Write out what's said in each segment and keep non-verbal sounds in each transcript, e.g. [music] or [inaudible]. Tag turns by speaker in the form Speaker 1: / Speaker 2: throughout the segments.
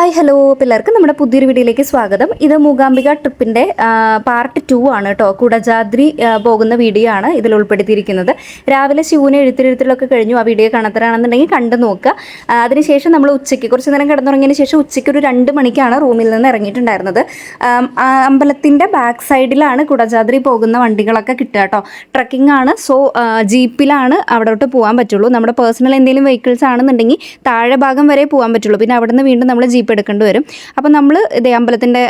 Speaker 1: Hi hello പിള്ളേർക്ക് നമ്മുടെ പുതിയൊരു വീഡിയോയിലേക്ക് സ്വാഗതം. ഇത് മൂകാംബിക ട്രിപ്പിന്റെ പാർട്ട് ടു ആണ് കേട്ടോ. കുടജാദ്രി പോകുന്ന വീഡിയോ ആണ് ഇതിൽ ഉൾപ്പെടുത്തിയിരിക്കുന്നത്. രാവിലെ ശിവനെ എഴുത്തിരെഴുത്തിലൊക്കെ കഴിഞ്ഞു. ആ വീഡിയോ കാണത്തരാണെന്നുണ്ടെങ്കിൽ കണ്ടു നോക്കുക. അതിനുശേഷം നമ്മൾ ഉച്ചയ്ക്ക് കുറച്ച് നേരം കിടന്നുറങ്ങിയതിന് ശേഷം ഉച്ചയ്ക്ക് ഒരു രണ്ട് മണിക്കാണ് റൂമിൽ നിന്ന് ഇറങ്ങിയിട്ടുണ്ടായിരുന്നത്. അമ്പലത്തിന്റെ ബാക്ക് സൈഡിലാണ് കുടജാദ്രി പോകുന്ന വണ്ടികളൊക്കെ കിട്ടുക കേട്ടോ. ട്രക്കിംഗ് ആണ്. സോ ജീപ്പിലാണ് അവിടോട്ട് പോകാൻ പറ്റുള്ളൂ. നമ്മുടെ പേഴ്സണൽ എന്തെങ്കിലും വെഹിക്കിൾസ് ആണെന്നുണ്ടെങ്കിൽ താഴെ ഭാഗം വരെ പോകാൻ പറ്റുള്ളൂ. പിന്നെ അവിടെ നിന്ന് വീണ്ടും നമ്മൾ ജീപ്പ് എടുക്കേണ്ടി വരും. അപ്പോൾ നമ്മൾ ഇതേ അമ്പലത്തിന്റെ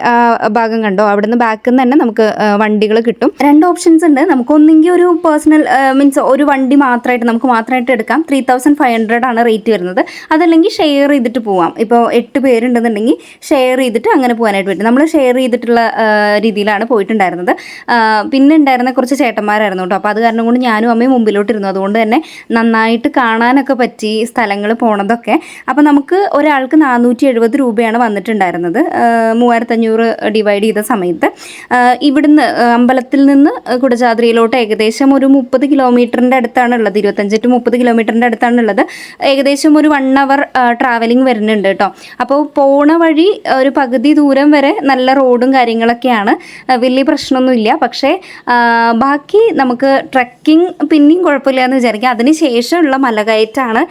Speaker 1: ഭാഗം കണ്ടോ? അവിടെ നിന്ന് ബാക്കിൽ നിന്ന് തന്നെ നമുക്ക് വണ്ടികൾ കിട്ടും. രണ്ട് ഓപ്ഷൻസ് ഉണ്ട്. നമുക്ക് ഒന്നെങ്കിൽ ഒരു പേഴ്സണൽ മീൻസ് ഒരു വണ്ടി മാത്രമായിട്ട് നമുക്ക് മാത്രമായിട്ട് എടുക്കാം. ത്രീ തൗസൻഡ് ഫൈവ് ഹൺഡ്രഡ് ആണ് റേറ്റ് വരുന്നത്. അതല്ലെങ്കിൽ ഷെയർ ചെയ്തിട്ട് പോവാം. ഇപ്പോൾ എട്ട് പേരുണ്ടെന്നുണ്ടെങ്കിൽ ഷെയർ ചെയ്തിട്ട് അങ്ങനെ പോകാനായിട്ട് പറ്റും. നമ്മൾ ഷെയർ ചെയ്തിട്ടുള്ള രീതിയിലാണ് പോയിട്ടുണ്ടായിരുന്നത്. പിന്നെ ഉണ്ടായിരുന്ന കുറച്ച് ചേട്ടന്മാരായിരുന്നു കേട്ടോ. അപ്പോൾ അത് കാരണം കൊണ്ട് ഞാനും അമ്മയും മുമ്പിലോട്ടിരുന്നു. അതുകൊണ്ട് തന്നെ നന്നായിട്ട് കാണാനൊക്കെ പറ്റി സ്ഥലങ്ങൾ പോണതൊക്കെ. അപ്പോൾ നമുക്ക് ഒരാൾക്ക് നാനൂറ്റി എഴുപത് രൂപയാണ് വന്നിട്ടുണ്ടായിരുന്നത്. മൂവായിരത്തഞ്ഞൂറ് ഡിവൈഡ് ചെയ്ത സമയത്ത്. ഇവിടുന്ന് അമ്പലത്തിൽ നിന്ന് കുടജാദ്രിയിലോട്ട് ഏകദേശം ഒരു മുപ്പത് കിലോമീറ്ററിന്റെ അടുത്താണ് ഉള്ളത് ഇരുപത്തഞ്ച് ടു മുപ്പത് കിലോമീറ്ററിന്റെ അടുത്താണ് ഉള്ളത് ഏകദേശം ഒരു വൺ അവർ ട്രാവലിംഗ് വരുന്നുണ്ട് കേട്ടോ. അപ്പോൾ പോണ വഴി ഒരു പകുതി ദൂരം വരെ നല്ല റോഡും കാര്യങ്ങളൊക്കെയാണ്. വലിയ പ്രശ്നമൊന്നുമില്ല. പക്ഷേ ബാക്കി നമുക്ക് ട്രക്കിംഗ് പിന്നെയും കുഴപ്പമില്ല എന്ന് വിചാരിക്കാം. അതിന് ശേഷമുള്ള മലകയറ്റാണ്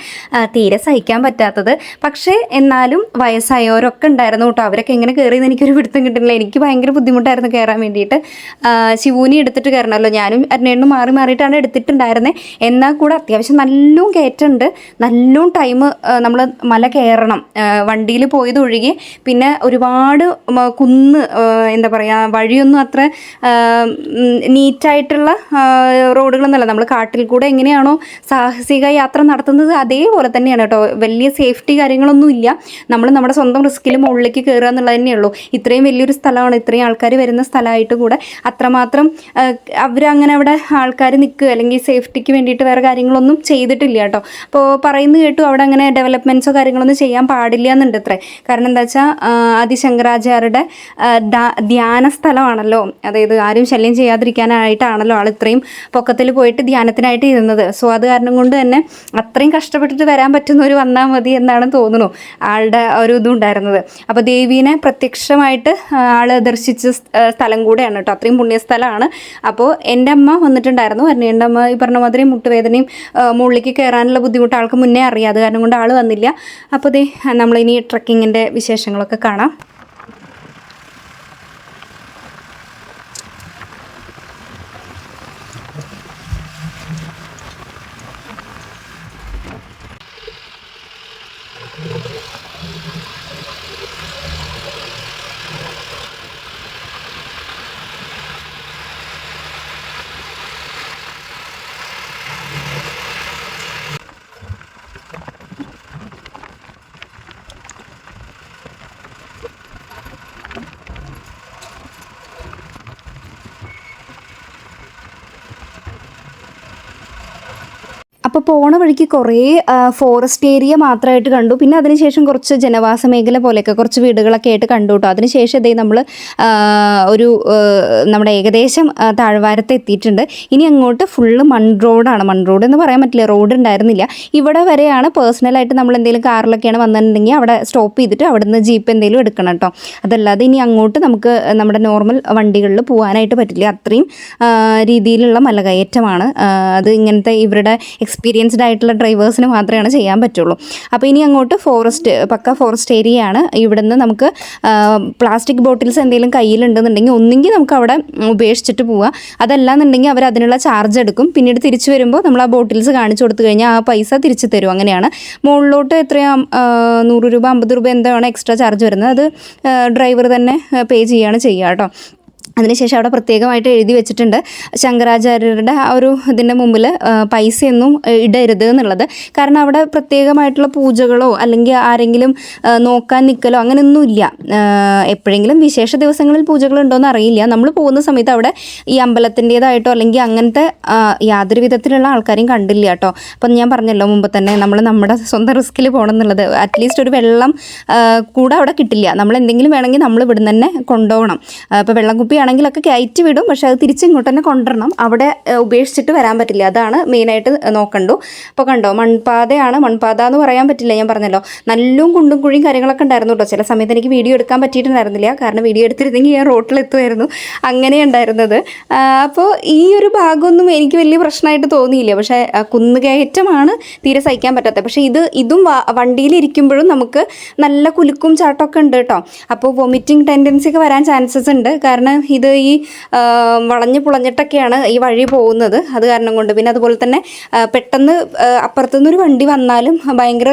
Speaker 1: തീരെ സഹിക്കാൻ പറ്റാത്തത്. പക്ഷേ എന്നാലും വയസ്സായവരൊക്കെ ഉണ്ടായിരുന്നു കേട്ടോ. അവരൊക്കെ എങ്ങനെ കയറിയെന്ന് എനിക്കൊരു പിടുത്തം കിട്ടുന്നില്ല. എനിക്ക് ഭയങ്കര ബുദ്ധിമുട്ടായിരുന്നു കയറാൻ വേണ്ടിയിട്ട്. ശിവൂനി എടുത്തിട്ട് കയറണമല്ലോ. ഞാനും അരുണേണ്ണും മാറി മാറിയിട്ടാണ് എടുത്തിട്ടുണ്ടായിരുന്നത് എന്നാൽ കൂടെ അത്യാവശ്യം നല്ലോണം കയറ്റുണ്ട് നല്ലോണം ടൈം നമ്മൾ മല കയറണം. വണ്ടിയിൽ പോയത് ഒഴികെ. പിന്നെ ഒരുപാട് കുന്ന് എന്താ പറയുക വഴിയൊന്നും അത്ര നീറ്റായിട്ടുള്ള റോഡുകളൊന്നുമല്ല. നമ്മൾ കാട്ടിൽ കൂടെ എങ്ങനെയാണോ സാഹസിക യാത്ര നടത്തുന്നത് അതേപോലെ തന്നെയാണ് കേട്ടോ. വലിയ സേഫ്റ്റി കാര്യങ്ങളൊന്നും ഇല്ല നമ്മൾ നമ്മുടെ സ്വന്തം റിസ്കിൽ മുകളിലേക്ക് കയറുക എന്നുള്ളത് തന്നെയുള്ളൂ. ഇത്രയും വലിയൊരു സ്ഥലമാണ്. ഇത്രയും ആൾക്കാർ വരുന്ന സ്ഥലമായിട്ട് കൂടെ അത്രമാത്രം അവരങ്ങനെ അവിടെ ആൾക്കാർ നിൽക്കുക അല്ലെങ്കിൽ സേഫ്റ്റിക്ക് വേണ്ടിയിട്ട് വേറെ കാര്യങ്ങളൊന്നും ചെയ്തിട്ടില്ല കേട്ടോ. അപ്പോൾ പറയുന്നത് കേട്ടു അവിടെ അങ്ങനെ ഡെവലപ്മെന്റ്സോ കാര്യങ്ങളൊന്നും ചെയ്യാൻ പാടില്ല എന്നുണ്ട് അത്രേ കാരണം എന്താ വെച്ചാൽ ആദിശങ്കരാചാര്യരുടെ ധ്യാന സ്ഥലമാണല്ലോ. അതായത് ആരും ശല്യം ചെയ്യാതിരിക്കാനായിട്ടാണല്ലോ ആൾ ഇത്രയും പൊക്കത്തിൽ പോയിട്ട് ധ്യാനത്തിനായിട്ട് ഇരുന്നത്. സോ അത് കാരണം കൊണ്ട് തന്നെ അത്രയും കഷ്ടപ്പെട്ടിട്ട് വരാൻ പറ്റുന്നവർ വന്നാൽ മതി എന്നാണ് തോന്നുന്നു. ആളുടെ ഒരു ഉണ്ടായിരുന്നത്. അപ്പോൾ ദേവീനെ പ്രത്യക്ഷമായിട്ട് ആൾ ദർശിച്ച സ്ഥലം കൂടെയാണ് കേട്ടോ. അത്രയും പുണ്യസ്ഥലമാണ്. അപ്പോൾ എന്റെ അമ്മ വന്നിട്ടുണ്ടായിരുന്നു. എന്റെ അമ്മ ഈ പറഞ്ഞ മാതിരി മുട്ടുവേദനയും മുകളിലേക്ക് കയറാനുള്ള ബുദ്ധിമുട്ട് ആൾക്ക് മുന്നേ അറിയാം. അത് കാരണം കൊണ്ട് ആൾ വന്നില്ല. അപ്പോൾ ദേ നമ്മളിനി ട്രക്കിങ്ങിന്റെ വിശേഷങ്ങളൊക്കെ കാണാം. അപ്പോൾ പോണ വഴിക്ക് കുറേ ഫോറസ്റ്റ് ഏരിയ മാത്രമായിട്ട് കണ്ടു. പിന്നെ അതിനുശേഷം കുറച്ച് ജനവാസ മേഖല പോലെയൊക്കെ കുറച്ച് വീടുകളൊക്കെ ആയിട്ട് കണ്ടു കേട്ടോ അതിനുശേഷം ഇതേ നമ്മൾ ഒരു നമ്മുടെ ഏകദേശം താഴ്വാരത്ത് എത്തിയിട്ടുണ്ട്. ഇനി അങ്ങോട്ട് ഫുള്ള് മൺ റോഡാണ് മൺ റോഡ് എന്ന് പറയാൻ പറ്റില്ല. റോഡ് ഉണ്ടായിരുന്നില്ല ഇവിടെ വരെയാണ് പേഴ്സണലായിട്ട് നമ്മൾ എന്തെങ്കിലും കാറിലൊക്കെയാണ് വന്നിട്ടുണ്ടെങ്കിൽ അവിടെ സ്റ്റോപ്പ് ചെയ്തിട്ട് അവിടെ നിന്ന് ജീപ്പ് എന്തെങ്കിലും എടുക്കണം കേട്ടോ അതല്ലാതെ ഇനി അങ്ങോട്ട് നമുക്ക് നമ്മുടെ നോർമൽ വണ്ടികളിൽ പോകാനായിട്ട് പറ്റില്ല. അത്രയും രീതിയിലുള്ള മലകയറ്റമാണ്. അത് ഇങ്ങനത്തെ ഇവരുടെ എക്സ്പീരിയൻസ്ഡ് ആയിട്ടുള്ള ഡ്രൈവേഴ്സിന് മാത്രമാണ് ചെയ്യാൻ പറ്റുള്ളൂ. അപ്പോൾ ഇനി അങ്ങോട്ട് ഫോറസ്റ്റ് പക്ക ഫോറസ്റ്റ് ഏരിയ ആണ്. ഇവിടുന്ന് നമുക്ക് പ്ലാസ്റ്റിക് ബോട്ടിൽസ് എന്തെങ്കിലും കയ്യിലുണ്ടെന്നുണ്ടെങ്കിൽ ഒന്നെങ്കിൽ നമുക്ക് അവിടെ ഉപേക്ഷിച്ചിട്ട് പോവുക അതല്ലാന്നുണ്ടെങ്കിൽ അവർ അതിനുള്ള ചാർജ് എടുക്കും. പിന്നീട് തിരിച്ചു വരുമ്പോൾ നമ്മൾ ആ ബോട്ടിൽസ് കാണിച്ചു കൊടുത്തു കഴിഞ്ഞാൽ ആ പൈസ തിരിച്ചു തരും. അങ്ങനെയാണ്. മുകളിലോട്ട് എത്രയാ ആ, നൂറ് രൂപ അമ്പത് രൂപ എന്താണ് എക്സ്ട്രാ ചാർജ് വരുന്നത്. അത് ഡ്രൈവർ തന്നെ പേ ചെയ്യുകയാണ് ചെയ്യുക കേട്ടോ. അതിനുശേഷം അവിടെ പ്രത്യേകമായിട്ട് എഴുതി വെച്ചിട്ടുണ്ട്. ശങ്കരാചാര്യരുടെ ആ ഒരു ഇതിന്റെ മുമ്പിൽ പൈസയൊന്നും ഇടരുത് എന്നുള്ളത്. കാരണം അവിടെ പ്രത്യേകമായിട്ടുള്ള പൂജകളോ അല്ലെങ്കിൽ ആരെങ്കിലും നോക്കാൻ നിൽക്കലോ അങ്ങനെയൊന്നും ഇല്ല. എപ്പോഴെങ്കിലും വിശേഷ ദിവസങ്ങളിൽ പൂജകളുണ്ടോ എന്ന് അറിയില്ല. നമ്മൾ പോകുന്ന സമയത്ത് അവിടെ ഈ അമ്പലത്തിന്റേതായിട്ടോ അല്ലെങ്കിൽ അങ്ങനത്തെ യാതൊരു വിധത്തിലുള്ള ആൾക്കാരെയും കണ്ടില്ല കേട്ടോ. അപ്പം ഞാൻ പറഞ്ഞല്ലോ മുമ്പ് തന്നെ നമ്മൾ നമ്മുടെ സ്വന്തം റിസ്കിൽ പോകണം എന്നുള്ളത്. അറ്റ്ലീസ്റ്റ് ഒരു വെള്ളം കൂടെ അവിടെ കിട്ടില്ല. നമ്മൾ എന്തെങ്കിലും വേണമെങ്കിൽ നമ്മൾ ഇവിടുന്ന് തന്നെ കൊണ്ടുപോകണം. ഇപ്പോൾ വെള്ളം കുപ്പിയാണ് ആണെങ്കിലൊക്കെ കയറ്റി വിടും. പക്ഷെ അത് തിരിച്ചിങ്ങോട്ട് തന്നെ കൊണ്ടുവരണം. അവിടെ ഉപേക്ഷിച്ചിട്ട് വരാൻ പറ്റില്ല. അതാണ് മെയിനായിട്ട് നോക്കണ്ടു. അപ്പോൾ കണ്ടോ മൺപാതയാണ്. മൺപാത എന്ന് പറയാൻ പറ്റില്ല. ഞാൻ പറഞ്ഞല്ലോ. നല്ലും കുണ്ടും കുഴിയും കാര്യങ്ങളൊക്കെ ഉണ്ടായിരുന്നു കേട്ടോ ചില സമയത്ത് എനിക്ക് വീഡിയോ എടുക്കാൻ പറ്റിയിട്ടുണ്ടായിരുന്നില്ല. കാരണം വീഡിയോ എടുത്തിരുന്നെങ്കിൽ ഞാൻ റോട്ടിലെത്തുമായിരുന്നു അങ്ങനെ ഉണ്ടായിരുന്നത്. അപ്പോൾ ഈ ഒരു ഭാഗമൊന്നും എനിക്ക് വലിയ പ്രശ്നമായിട്ട് തോന്നിയില്ല. പക്ഷേ കുന്നുകയറ്റമാണ് തീരെ സഹിക്കാൻ പറ്റാത്തത്. പക്ഷേ ഇത് ഇതും വണ്ടിയിൽ വണ്ടിയിലിരിക്കുമ്പോഴും നമുക്ക് നല്ല കുലുക്കും ചാട്ടമൊക്കെ ഉണ്ട് കേട്ടോ അപ്പോൾ വൊമിറ്റിംഗ് ടെൻഡൻസി ഒക്കെ വരാൻ ചാൻസസ് ഉണ്ട്. കാരണം ഇത് ഈ വളഞ്ഞ് പുളഞ്ഞിട്ടൊക്കെയാണ് ഈ വഴി പോകുന്നത്. അത് കാരണം കൊണ്ട് പിന്നെ അതുപോലെ തന്നെ പെട്ടെന്ന് അപ്പുറത്തുനിന്നൊരു വണ്ടി വന്നാലും ഭയങ്കര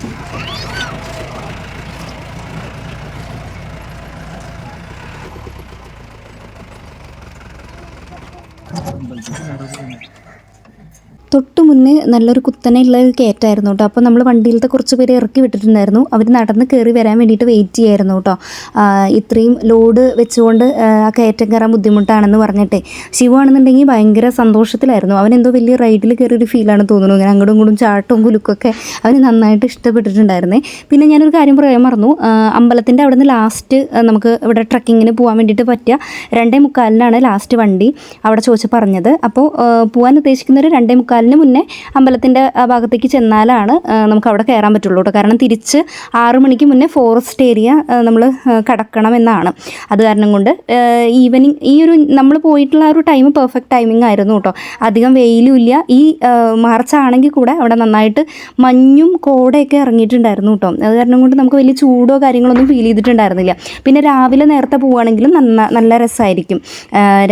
Speaker 1: റിസ്ക് ആണ് കുറച്ച് റിസ്കി ഏരിയാസ് ആണ് ഇതൊക്കെ തൊട്ട് മുന്നേ നല്ലൊരു കുത്തനെയുള്ള ഒരു കയറ്റായിരുന്നു കേട്ടോ അപ്പോൾ നമ്മൾ വണ്ടിയിലത്തെ കുറച്ച് പേര് ഇറക്കി വിട്ടിട്ടുണ്ടായിരുന്നു. അവർ നടന്ന് കയറി വരാൻ വേണ്ടിയിട്ട് വെയിറ്റ് ചെയ്യായിരുന്നു കേട്ടോ ഇത്രയും ലോഡ് വെച്ചുകൊണ്ട് ആ, കയറ്റം കയറാൻ ബുദ്ധിമുട്ടാണെന്ന് പറഞ്ഞിട്ടേ. ശിവ ആണെന്നുണ്ടെങ്കിൽ ഭയങ്കര സന്തോഷത്തിലായിരുന്നു. അവൻ എന്തോ വലിയ റൈഡിൽ കയറിയൊരു ഫീലാണ് തോന്നുന്നു. ഇങ്ങനെ അങ്ങോട്ടും ഇങ്ങോട്ടും ചാട്ടവും കുലുക്കൊക്കെ അവന് നന്നായിട്ട് ഇഷ്ടപ്പെട്ടിട്ടുണ്ടായിരുന്നേ. പിന്നെ ഞാനൊരു കാര്യം പറയാൻ മറന്നു. അമ്പലത്തിന്റെ അവിടെ നിന്ന് ലാസ്റ്റ് നമുക്ക് ഇവിടെ ട്രക്കിങ്ങിന് പോകാൻ വേണ്ടിയിട്ട് പറ്റിയ രണ്ടേ മുക്കാലിനാണ് ലാസ്റ്റ് വണ്ടി അവിടെ ചോദിച്ച് പറഞ്ഞത്. അപ്പോൾ പോകാൻ ഉദ്ദേശിക്കുന്നവർ രണ്ടേ മുക്കാലിന് മുന്നേ അമ്പലത്തിന്റെ ആ ഭാഗത്തേക്ക് ചെന്നാലാണ് നമുക്ക് അവിടെ കയറാൻ പറ്റുള്ളൂ കേട്ടോ. കാരണം തിരിച്ച് ആറ് മണിക്ക് മുന്നേ ഫോറസ്റ്റ് ഏരിയ നമ്മൾ കടക്കണം എന്നാണ്. അത് കാരണം കൊണ്ട് ഈവനിങ് ഈ ഒരു നമ്മൾ പോയിട്ടുള്ള ആ ഒരു ടൈം പെർഫെക്റ്റ് ടൈമിംഗ് ആയിരുന്നു കേട്ടോ. അധികം വെയിലും ഇല്ല. ഈ മാർച്ചാണെങ്കിൽ കൂടെ അവിടെ നന്നായിട്ട് മഞ്ഞും കോടയൊക്കെ ഇറങ്ങിയിട്ടുണ്ടായിരുന്നു കേട്ടോ. അത് കാരണം കൊണ്ട് നമുക്ക് വലിയ ചൂടോ കാര്യങ്ങളൊന്നും ഫീൽ ചെയ്തിട്ടുണ്ടായിരുന്നില്ല. പിന്നെ രാവിലെ നേരത്തെ പോവുകയാണെങ്കിലും നന്ന നല്ല രസമായിരിക്കും.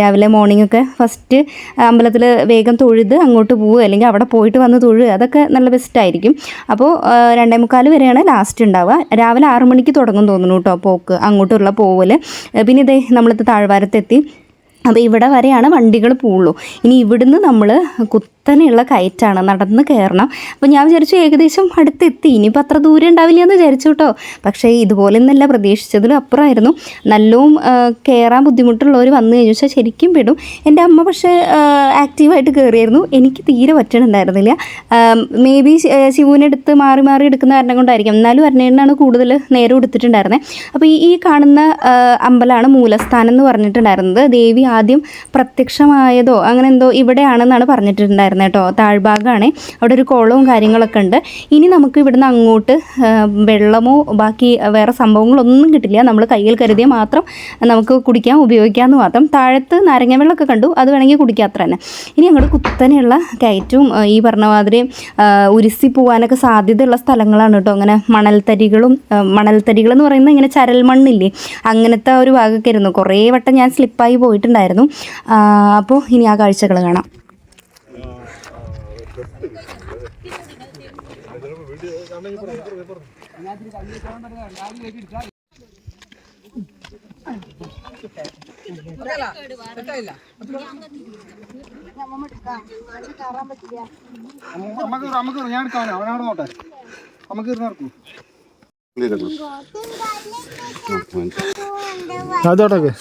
Speaker 1: രാവിലെ മോർണിംഗ് ഒക്കെ ഫസ്റ്റ് അമ്പലത്തിൽ വേഗം തൊഴുത് അങ്ങോട്ട് പോവുക അല്ലെങ്കിൽ അവിടെ പോയിട്ട് വന്ന് തൊഴുക അതൊക്കെ നല്ല ബെസ്റ്റായിരിക്കും അപ്പോൾ രണ്ടേ മുക്കാൽ വരെയാണ് ലാസ്റ്റ് ഉണ്ടാവുക. രാവിലെ ആറു മണിക്ക് തുടങ്ങും തോന്നുന്നു കേട്ടോ പോക്ക് അങ്ങോട്ടുള്ള പോവൽ പിന്നെ ഇതേ നമ്മളിത് താഴ്വാരത്തെത്തി. അപ്പോൾ ഇവിടെ വരെയാണ് വണ്ടികൾ പോവുള്ളൂ. ഇനി ഇവിടുന്ന് നമ്മൾ കുത്തനെയുള്ള കയറ്റാണ് നടന്ന് കയറണം. അപ്പോൾ ഞാൻ വിചാരിച്ചു ഏകദേശം അടുത്തെത്തി. ഇനിയിപ്പോൾ അത്ര ദൂരം ഉണ്ടാവില്ല എന്ന് വിചാരിച്ചു കേട്ടോ. പക്ഷേ ഇതുപോലെ ഒന്നല്ല പ്രതീക്ഷിച്ചതിലും അപ്പുറമായിരുന്നു. നല്ലോം ആ, കയറാൻ ബുദ്ധിമുട്ടുള്ളവർ വന്നു കഴിഞ്ഞു. പക്ഷേ ശരിക്കും പെടും എന്റെ അമ്മ പക്ഷേ ആക്റ്റീവായിട്ട് കയറിയായിരുന്നു എനിക്ക് തീരെ പറ്റണുണ്ടായിരുന്നില്ല മേ ബി ശിവുവിനെടുത്ത് മാറി മാറി എടുക്കുന്ന കാരണം കൊണ്ടായിരിക്കും. എന്നാലും അരണേണ്ണാണ് കൂടുതൽ നേരം എടുത്തിട്ടുണ്ടായിരുന്നത് അപ്പോൾ ഈ ഈ കാണുന്ന അമ്പലമാണ് മൂലസ്ഥാനം എന്ന് പറഞ്ഞിട്ടുണ്ടായിരുന്നത്. ദേവി ആദ്യം പ്രത്യക്ഷമായതോ അങ്ങനെ എന്തോ ഇവിടെയാണെന്നാണ് പറഞ്ഞിട്ടുണ്ടായിരുന്നത്. കേട്ടോ. താഴ്ഭാഗമാണ് അവിടെ ഒരു കുളവും കാര്യങ്ങളൊക്കെ ഉണ്ട്. ഇനി നമുക്ക് ഇവിടുന്ന് അങ്ങോട്ട് വെള്ളമോ ബാക്കി വേറെ സംഭവങ്ങളൊന്നും കിട്ടില്ല. നമ്മൾ കയ്യിൽ കരുതിയ മാത്രം നമുക്ക് കുടിക്കാൻ ഉപയോഗിക്കാമെന്ന് മാത്രം. താഴത്ത് നാരങ്ങ വെള്ളമൊക്കെ കണ്ടു. അത് വേണമെങ്കിൽ കുടിക്കാം അത്ര തന്നെ. ഇനി അങ്ങോട്ട് കുത്തനെയുള്ള കയറ്റവും ഈ പറഞ്ഞ മാതിരി ഉരുസി പോകാനൊക്കെ സാധ്യതയുള്ള സ്ഥലങ്ങളാണ് കേട്ടോ. അങ്ങനെ മണൽത്തരികളും മണൽത്തരികളെന്ന് പറയുന്നത് ഇങ്ങനെ ചരൽ മണ്ണില്ലേ? അങ്ങനത്തെ ഒരു ഭാഗമൊക്കെ ആയിരുന്നു. കുറേ വട്ടം ഞാൻ സ്ലിപ്പായി പോയിട്ടുണ്ടായിരുന്നു. അപ്പോൾ ഇനി ആ കാഴ്ചകൾ കാണാം.
Speaker 2: നമുക്ക് നമുക്ക് ഞാൻ എടുക്കാനോ അവനവിടെ നോട്ടെ നമുക്ക് ഇരുന്ന് അതോട്ടൊക്കെ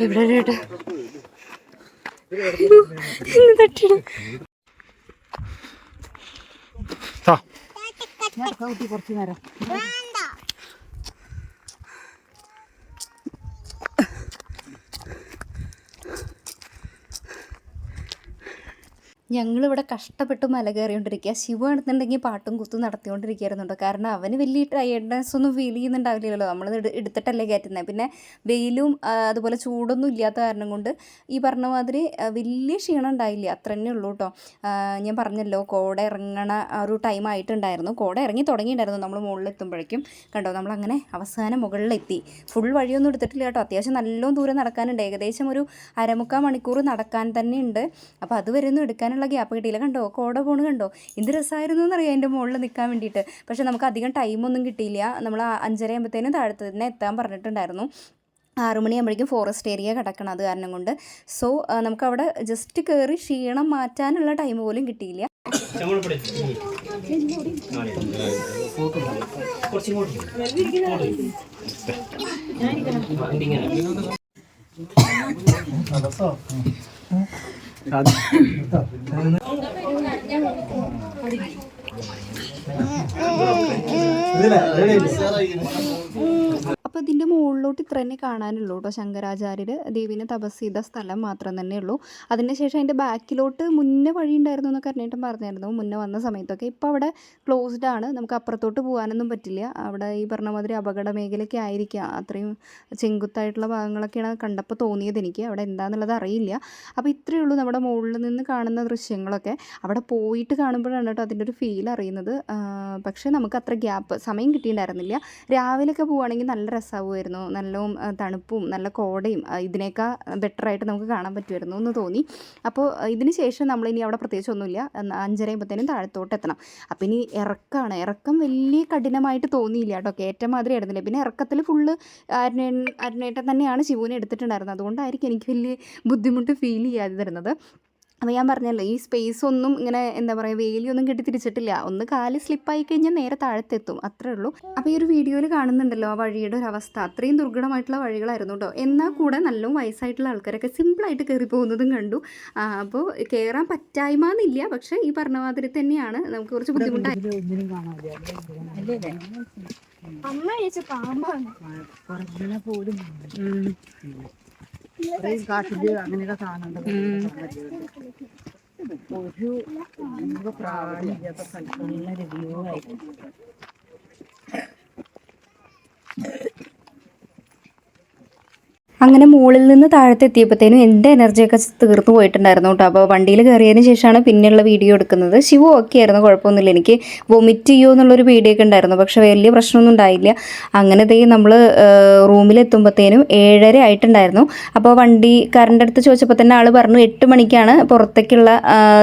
Speaker 1: എവിടെ ചേട്ടാ തട്ടിടും.
Speaker 2: കുറച്ച് നേരം.
Speaker 1: ഞങ്ങളിവിടെ കഷ്ടപ്പെട്ട് മല കയറിക്കൊണ്ടിരിക്കുക. ശിവ ആണെന്നുണ്ടെങ്കിൽ പാട്ടും കുത്തും നടത്തിക്കൊണ്ടിരിക്കുകയായിരുന്നുണ്ടോ കാരണം അവന് വലിയ ടയർഡ്നെസ് ഒന്നും ഫീൽ ചെയ്യുന്നുണ്ടാവില്ലല്ലോ. നമ്മൾ എടുത്തിട്ടല്ലേ കയറ്റുന്നത് പിന്നെ വെയിലും അതുപോലെ ചൂടൊന്നും ഇല്ലാത്ത കാരണം കൊണ്ട് ഈ പറഞ്ഞ മാതിരി വലിയ ക്ഷീണം ഉണ്ടായില്ല. അത്ര തന്നെ ഉള്ളൂ കേട്ടോ ഞാൻ പറഞ്ഞല്ലോ കോട ഇറങ്ങണ ഒരു ടൈം ആയിട്ടുണ്ടായിരുന്നു. കോട ഇറങ്ങി തുടങ്ങിയിട്ടുണ്ടായിരുന്നു. നമ്മൾ മുകളിലെത്തുമ്പോഴേക്കും കണ്ടോ? നമ്മളങ്ങനെ അവസാനം മുകളിലെത്തി. ഫുൾ വഴിയൊന്നും എടുത്തിട്ടില്ല കേട്ടോ അത്യാവശ്യം നല്ലോണം ദൂരം നടക്കാനുണ്ട്. ഏകദേശം ഒരു അരമുക്കാൽ മണിക്കൂർ നടക്കാൻ തന്നെ ഉണ്ട് അപ്പോൾ അതുവരെ ഒന്നും എടുക്കാനുള്ള ഗ്യാപ്പ് കിട്ടിയില്ല. കണ്ടോ? കോട പോണ് കണ്ടോ? എന്ത് രസമായിരുന്നു എന്നറിയാം എന്റെ മുകളിൽ നിൽക്കാൻ വേണ്ടിയിട്ട്. പക്ഷേ നമുക്ക് അധികം ടൈമൊന്നും കിട്ടിയില്ല. നമ്മൾ ആ അഞ്ചര ആകുമ്പോഴത്തേനും താഴത്ത് തന്നെ എത്താൻ പറഞ്ഞിട്ടുണ്ടായിരുന്നു. ആറു മണിയാകുമ്പോഴേക്കും ഫോറസ്റ്റ് ഏരിയ കിടക്കണം അത് കാരണം കൊണ്ട്. സോ നമുക്കവിടെ ജസ്റ്റ് കയറി ക്ഷീണം മാറ്റാനുള്ള ടൈം പോലും കിട്ടിയില്ല. [laughs] ഇതിലെ. അപ്പോൾ ഇതിന്റെ മുകളിലോട്ട് ഇത്ര തന്നെ കാണാനുള്ളൂ കേട്ടോ ശങ്കരാചാര്യർ ദേവീനെ തപസ് ചെയ്ത സ്ഥലം മാത്രം തന്നെ ഉള്ളൂ അതിന് ശേഷം അതിന്റെ ബാക്കിലോട്ട് മുന്നേ വഴി ഉണ്ടായിരുന്നു എന്നൊക്കെ അറിഞ്ഞിട്ടും പറഞ്ഞായിരുന്നു. മുന്നേ വന്ന സമയത്തൊക്കെ ഇപ്പോൾ അവിടെ ക്ലോസ്ഡ് ആണ്. നമുക്ക് അപ്പുറത്തോട്ട് പോകാനൊന്നും പറ്റില്ല. അവിടെ ഈ പറഞ്ഞ മാതിരി അപകട മേഖലയൊക്കെ ആയിരിക്കാം. അത്രയും ചെങ്കുത്തായിട്ടുള്ള ഭാഗങ്ങളൊക്കെയാണ് കണ്ടപ്പോൾ തോന്നിയത് എനിക്ക്. അവിടെ എന്താണെന്നുള്ളത് അറിയില്ല. അപ്പോൾ ഇത്രയേ ഉള്ളൂ നമ്മുടെ മുകളിൽ നിന്ന് കാണുന്ന ദൃശ്യങ്ങളൊക്കെ. അവിടെ പോയിട്ട് കാണുമ്പോഴാണ് കേട്ടോ അതിന്റെ ഒരു ഫീൽ അറിയുന്നത്. പക്ഷേ നമുക്ക് അത്ര ഗ്യാപ്പ് സമയം കിട്ടിയിട്ടുണ്ടായിരുന്നില്ല. രാവിലെയൊക്കെ പോവുകയാണെങ്കിൽ നല്ല രസമാവുമായിരുന്നു നല്ല തണുപ്പും നല്ല കോടയും ഇതിനേക്കാൾ ബെറ്ററായിട്ട് നമുക്ക് കാണാൻ പറ്റുമായിരുന്നു എന്ന് തോന്നി. അപ്പോൾ ഇതിന് ശേഷം ഇനി അവിടെ പ്രത്യേകിച്ച് ഒന്നുമില്ല. അഞ്ചരയുമ്പോഴത്തേനും താഴത്തോട്ട് എത്തണം. അപ്പം ഇനി ഇറക്കമാണ് ഇറക്കം വലിയ കഠിനമായിട്ട് തോന്നിയില്ല കേട്ടോ. കയറ്റം മാതിരി ആയിരുന്നില്ല പിന്നെ ഇറക്കത്തിൽ ഫുള്ള് അരുണേ അരുണേട്ടൻ തന്നെയാണ് ശിവുവിനെ എടുത്തിട്ടുണ്ടായിരുന്നത്. അതുകൊണ്ടായിരിക്കും എനിക്ക് വലിയ ബുദ്ധിമുട്ട് ഫീൽ ചെയ്യാതെ തരുന്നത് അപ്പോൾ ഞാൻ പറഞ്ഞല്ലോ ഈ സ്പേസ് ഒന്നും ഇങ്ങനെ എന്താ പറയുക വേലിയൊന്നും കെട്ടി തിരിച്ചിട്ടില്ല ഒന്ന് കാൽ സ്ലിപ്പായി കഴിഞ്ഞാൽ നേരെ താഴത്തെത്തും അത്രേ ഉള്ളൂ. അപ്പോൾ ഈ ഒരു വീഡിയോയിൽ കാണുന്നുണ്ടല്ലോ ആ വഴിയുടെ ഒരു അവസ്ഥ. അത്രയും ദുർഘടമായിട്ടുള്ള വഴികളായിരുന്നു കേട്ടോ എന്നാൽ കൂടെ നല്ല വയസ്സായിട്ടുള്ള ആൾക്കാരൊക്കെ സിമ്പിളായിട്ട് കയറി പോകുന്നതും കണ്ടു. അപ്പോൾ കയറാൻ പറ്റായ്മ എന്നില്ല. പക്ഷേ ഈ പറഞ്ഞ മാതിരി തന്നെയാണ്. നമുക്ക് കുറച്ച് ബുദ്ധിമുട്ടായി.
Speaker 3: അമ്മ കഴിച്ച പാമ്പാണ്.
Speaker 2: പറഞ്ഞ പോലും കാട്ടിൽ അങ്ങനെയൊക്കെ സാധനം ഒരു നമുക്ക് പ്രാണിയില്ലാത്ത സ്ഥലത്ത് നല്ലൊരു വ്യൂ ആയിട്ട്
Speaker 1: അങ്ങനെ മുകളിൽ നിന്ന് താഴത്ത് എത്തിയപ്പോഴത്തേനും എന്റെ എനർജിയൊക്കെ തീർന്നു പോയിട്ടുണ്ടായിരുന്നു കേട്ടോ. അപ്പോൾ വണ്ടിയിൽ കയറിയതിന് ശേഷമാണ് പിന്നെയുള്ള വീഡിയോ എടുക്കുന്നത്. ശിവ ഓക്കെ ആയിരുന്നു കുഴപ്പമൊന്നുമില്ല. എനിക്ക് വൊമിറ്റ് ചെയ്യുമോ എന്നുള്ളൊരു പേടിയൊക്കെ ഉണ്ടായിരുന്നു. പക്ഷേ വലിയ പ്രശ്നമൊന്നും ഉണ്ടായില്ല. അങ്ങനെ തേ നമ്മൾ റൂമിലെത്തുമ്പോഴത്തേനും ഏഴര ആയിട്ടുണ്ടായിരുന്നു. അപ്പോൾ വണ്ടി വണ്ടിക്കാരന്റെ അടുത്ത് ചോദിച്ചപ്പോൾ തന്നെ ആൾ പറഞ്ഞു എട്ട് മണിക്കാണ് പുറത്തേക്കുള്ള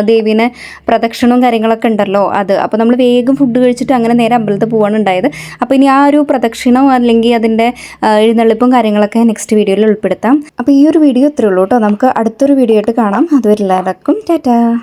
Speaker 1: ദേവീനെ പ്രദക്ഷിണവും കാര്യങ്ങളൊക്കെ ഉണ്ടല്ലോ അത്. അപ്പോൾ നമ്മൾ വേഗം ഫുഡ് കഴിച്ചിട്ട് അങ്ങനെ നേരെ അമ്പലത്തിൽ പോവാണ് ഉണ്ടായത്. അപ്പോൾ ഇനി ആ ഒരു പ്രദക്ഷിണം അല്ലെങ്കിൽ അതിന്റെ എഴുന്നള്ളിപ്പും കാര്യങ്ങളൊക്കെ നെക്സ്റ്റ് വീഡിയോയിൽ ഉൾപ്പെടുത്താം. അപ്പോൾ ഈ ഒരു വീഡിയോ ഇത്രയുള്ളൂ കേട്ടോ. നമുക്ക് അടുത്തൊരു വീഡിയോ ആയിട്ട് കാണാം. അതുവരെ എല്ലാവർക്കും ടാറ്റാ.